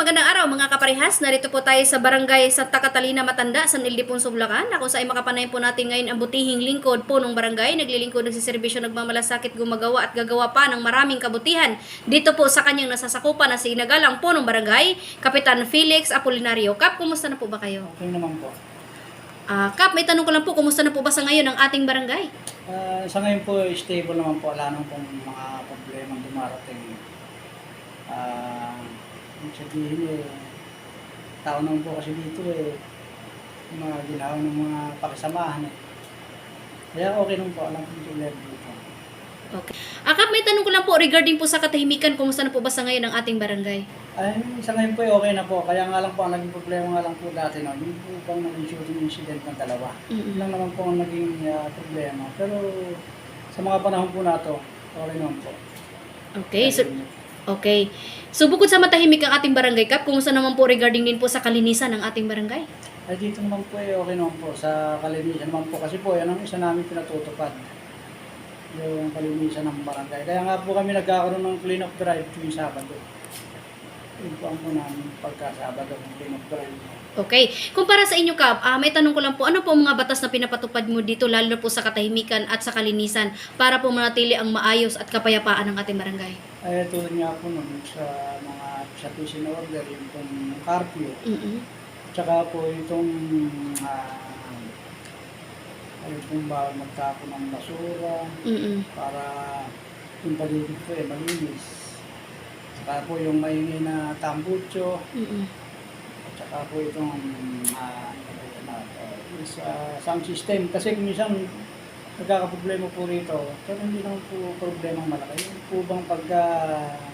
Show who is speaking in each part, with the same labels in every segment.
Speaker 1: Magandang araw mga kaparehas. Narito po tayo sa Barangay Santa Catalina Matanda, San Ildefonso, Bulacan. Ako sa ay makapanayin po natin ngayon ang butihing lingkod po ng barangay. Naglilingkod, nagsiservisyo, nagmamalasakit, gumagawa at gagawa pa ng maraming kabutihan. Dito po sa kanyang nasasakupan na si Inagalang po ng barangay, Kapitan Felix Apolinario. Kap, kumusta na po ba kayo?
Speaker 2: Okay naman po.
Speaker 1: Ah, Kap, may tanong ko lang po, kumusta na po ba sa ngayon ang ating barangay?
Speaker 2: Ah, sa ngayon po, stable naman po. Wala nang pong mga problema dumarating. Ah, ibig sabihin eh, tao naman po kasi dito eh, mga ginawa ng mga pakisamahan eh. Kaya okay naman po, alam ko yung level dito.
Speaker 1: Okay. Ah, Kap, may tanong ko lang po regarding po sa katahimikan, kumusta na po ba sa ngayon ang ating barangay?
Speaker 2: Ay, sa ngayon po eh, okay na po. Kaya nga lang po, ang naging problema nga lang po dati, no, yung po bang naging shooting incident ng dalawa. Yun lang naman po ang naging ah, problema. Pero sa mga panahon po na to, okay naman po.
Speaker 1: Okay, so, Okay. So bukod sa matahimik ang ating barangay Kap, kumusta naman po regarding din po sa kalinisan ng ating barangay?
Speaker 2: Ay dito naman po eh, okay naman po sa kalinisan naman po kasi po yan ang isa namin pinatutupad yung kalinisan ng barangay. Kaya nga po kami nagkakaroon ng clean up drive tuwing Sabado. Yun po ang po namin pagka Sabado ng clean up drive.
Speaker 1: Okay. Kumpara sa inyo Kap, ah, may tanong ko lang po, ano po ang mga batas na pinapatupad mo dito lalo po sa katahimikan at sa kalinisan para po manatili ang maayos at kapayapaan ng ating barangay?
Speaker 2: Ay tulad nga po nun sa mga sa PC na order, yung pong curfew,
Speaker 1: Mm-mm.
Speaker 2: tsaka po itong uh, ayun pong bawal magtapon ng basura,
Speaker 1: Mm-mm.
Speaker 2: para yung paligid po eh malinis. Saka po yung maingay na tambucho,
Speaker 1: Mm-mm.
Speaker 2: at saka po itong uh, uh, sa sound system. Kasi minsan nagkakaproblema po rito, pero hindi naman po problema malaki. Yung po bang pagka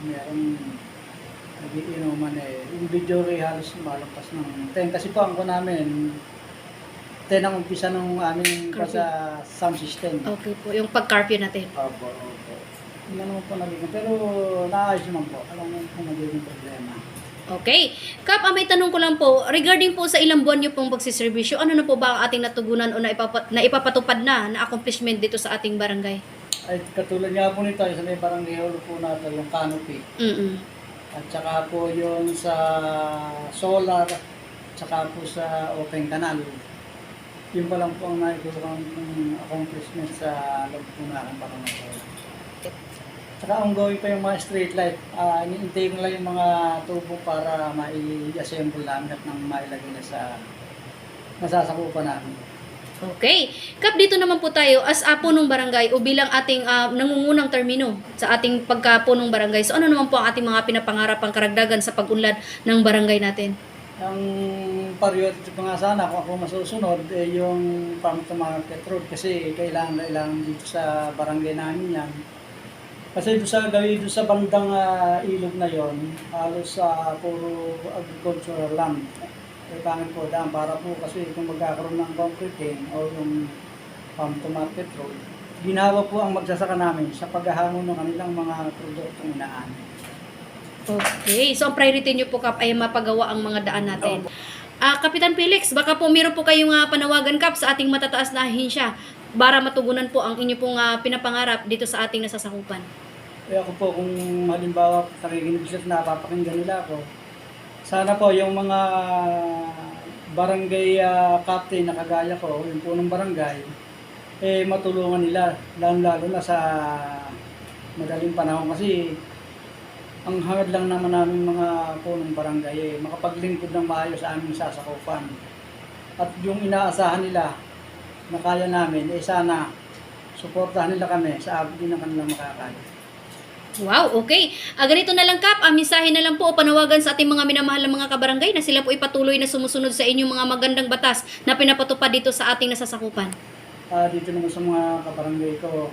Speaker 2: mayroong nagiinuman eh, yung video ray halos malampas ng 10. Kasi po ang ko namin, 10 ang umpisa ng aming
Speaker 1: Curfew.
Speaker 2: sa sound system.
Speaker 1: Okay po, yung pag-curfew natin.
Speaker 2: Opo, opo. Hindi naman po nagiging, pero naayos naman po. Alam mo po nagiging problema.
Speaker 1: Okay. Kap, ah, may tanong ko lang po, regarding po sa ilang buwan nyo pong pagsiservisyo, ano na po ba ang ating natugunan o naipapa, naipapatupad na na accomplishment dito sa ating barangay?
Speaker 2: Ay, katulad nga po nito, sa may parang niholo po natin, yung canopy.
Speaker 1: Mm-mm.
Speaker 2: At saka po yung sa solar, at saka po sa open canal. Yun pa lang po ang ng accomplishment sa loob po na aking barangay. Saka ongoing pa yung mga street light. Ah, iniintay ko lang yung mga tubo para mai-assemble namin at nang mailagay na sa nasasakupan namin.
Speaker 1: Okay. Kap, dito naman po tayo as apo ng barangay o bilang ating ah, nangungunang termino sa ating pagkapunong barangay. So ano naman po ang ating mga pinapangarap ang karagdagan sa pag-unlad ng barangay natin?
Speaker 2: Ang priority pa nga sana kung ako masusunod eh, yung market road kasi kailangan kailangan dito sa barangay namin yan. Kasi doon sa gawin doon sa bandang ah, ilog na yon, halos sa puro agricultural land. Eh pangit po daan para po kasi kung magkakaroon ng concreting o yung to market road, ginawa po ang magsasaka namin sa paghahamon ng kanilang mga produktong inaan.
Speaker 1: Okay. So ang priority nyo po, Kap, ay mapagawa ang mga daan natin. Ah, Kapitan Felix, baka po meron po kayong ah, panawagan, Kap, sa ating matataas na ahensya para matugunan po ang inyo pong ah, pinapangarap dito sa ating nasasakupan.
Speaker 2: Kaya ako po kung halimbawa nakikinig sila napapakinggan nila ako, sana po yung mga barangay ah, captain na kagaya ko, yung punong barangay, eh matulungan nila, lalo-lalo na sa madaling panahon kasi ang hangad lang naman namin mga punong barangay eh, makapaglingkod ng maayos sa aming sasakupan. At yung inaasahan nila na kaya namin, eh sana suportahan nila kami sa abot din ng kanilang makakaya.
Speaker 1: Wow, okay. Ah, ganito na lang, Kap. Ah, mensahe na lang po o panawagan sa ating mga minamahal na mga kabarangay na sila po ipatuloy na sumusunod sa inyong mga magandang batas na pinapatupad dito sa ating nasasakupan.
Speaker 2: Ah, dito naman sa mga kabarangay ko,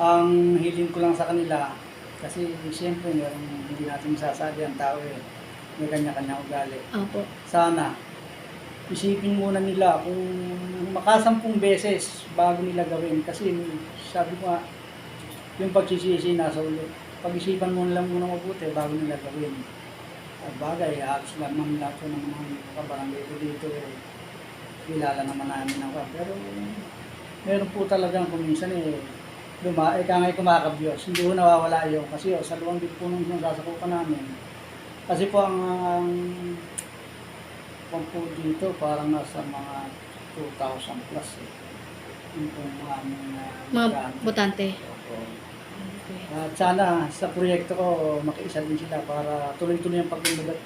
Speaker 2: ang hiling ko lang sa kanila, kasi siyempre meron hindi natin masasabi ang tao eh, may kanya-kanya ugali.
Speaker 1: Opo.
Speaker 2: Sana, isipin muna nila kung makasampung beses bago nila gawin. Kasi sabi ko nga, yung pagsisisi nasa ulo. Pag-isipan mo lang muna mabuti bago nila gawin. At bagay, halos naman lahat ng mga kabarangay ko dito eh, kilala naman namin ako. Pero meron po talagang kuminsan eh, luma, eh kangay kumakabyos. Hindi ko nawawala yun. Kasi oh, sa luwang din po nung nasasakupan namin, Kasi po ang, ang kung po dito parang nasa mga 2,000 plus eh. Yung po mga aming uh,
Speaker 1: Mga
Speaker 2: grant.
Speaker 1: botante.
Speaker 2: Opo.
Speaker 1: Okay.
Speaker 2: At sana sa proyekto ko makiisa din sila para tuloy-tuloy ang pagtulog at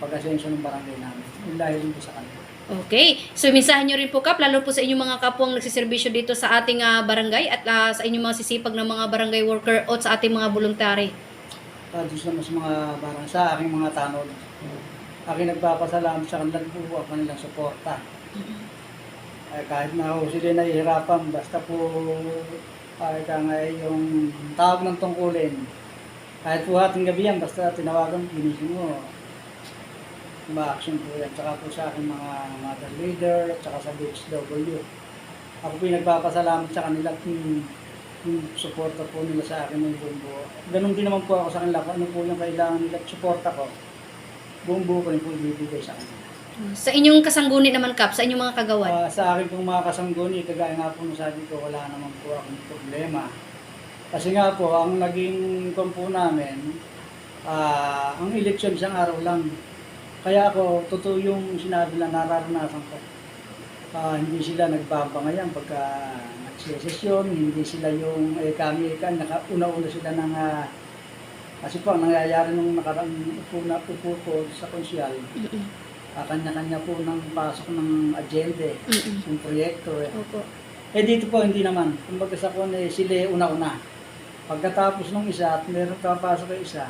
Speaker 2: pag-asenso ng barangay namin. Yung dahil din po sa kanila.
Speaker 1: Okay. So, minsahan nyo rin po, Kap, lalo po sa inyong mga kapwang nagsiservisyo dito sa ating ah, barangay at ah, sa inyong mga sisipag ng mga barangay worker o sa ating mga voluntary.
Speaker 2: Uh, Diyos naman sa mga barang sa aking mga tanod. Aking nagpapasalamat sa kanilang buwa, kanilang suporta. Ay, kahit na ako sila nahihirapan, basta po ay ka nga yung tawag ng tungkulin. Kahit po ating gabi yan, basta tinawagan, ginising mo. Ma-action po yan. Tsaka po sa aking mga mother leader, tsaka sa BHW. Ako po yung nagpapasalamat sa kanila kung yung suporta po nila sa akin ng buong buo. Ganun din naman po ako sa kanila kung ano po yung kailangan nila at suporta ko. Buong buo ko rin po ibibigay sa kanila.
Speaker 1: Sa inyong kasangguni naman, Kap, sa inyong mga kagawan.
Speaker 2: Ah, sa akin pong mga kasangguni, kagaya nga po nung sabi ko, wala naman po akong problema. Kasi nga po, ang naging kwan po namin, ah, ang eleksyon isang araw lang. Kaya ako, totoo yung sinabi na nararanasan ko. Ah, hindi sila nagbabangayan pagka nagsesesyon, hindi sila yung eh, kami, kan, naka, una-una sila ng ah, kasi po, ang nangyayari nung nakarang upo na upo ko sa konsyal,
Speaker 1: Mm-mm.
Speaker 2: Ah, kanya-kanya po ng pasok ng agenda, eh,
Speaker 1: Mm-mm.
Speaker 2: ng proyekto. Eh.
Speaker 1: Opo.
Speaker 2: eh dito po hindi naman. Kumbaga sa kung eh, sila una-una. Pagkatapos ng isa at meron papasok yung isa,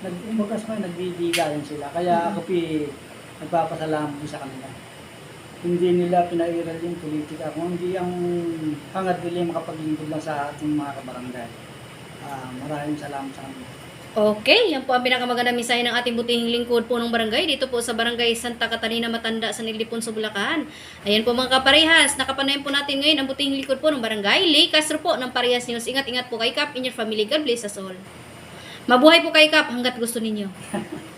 Speaker 2: nag kumbaga sa kanya, nagbibigayan sila. Kaya ako pi nagpapasalamat din sa kanila. Hindi nila pinairal yung politika. Kung hindi ang hangad nila makapaglingkod lang sa ating mga kabarangay. Ah, maraming salamat sa kanila.
Speaker 1: Okay, yan po ang pinakamagandang mensahe ng ating butihing lingkod po ng barangay dito po sa barangay Santa Catalina Matanda sa Nilipon, Bulacan. Ayan po mga kaparehas, nakapanayan po natin ngayon ang butihing lingkod po ng barangay. Lee Castro po ng Parehas News. Ingat-ingat po kay Kap in your family. God bless us all. Mabuhay po kay Kap hanggat gusto ninyo.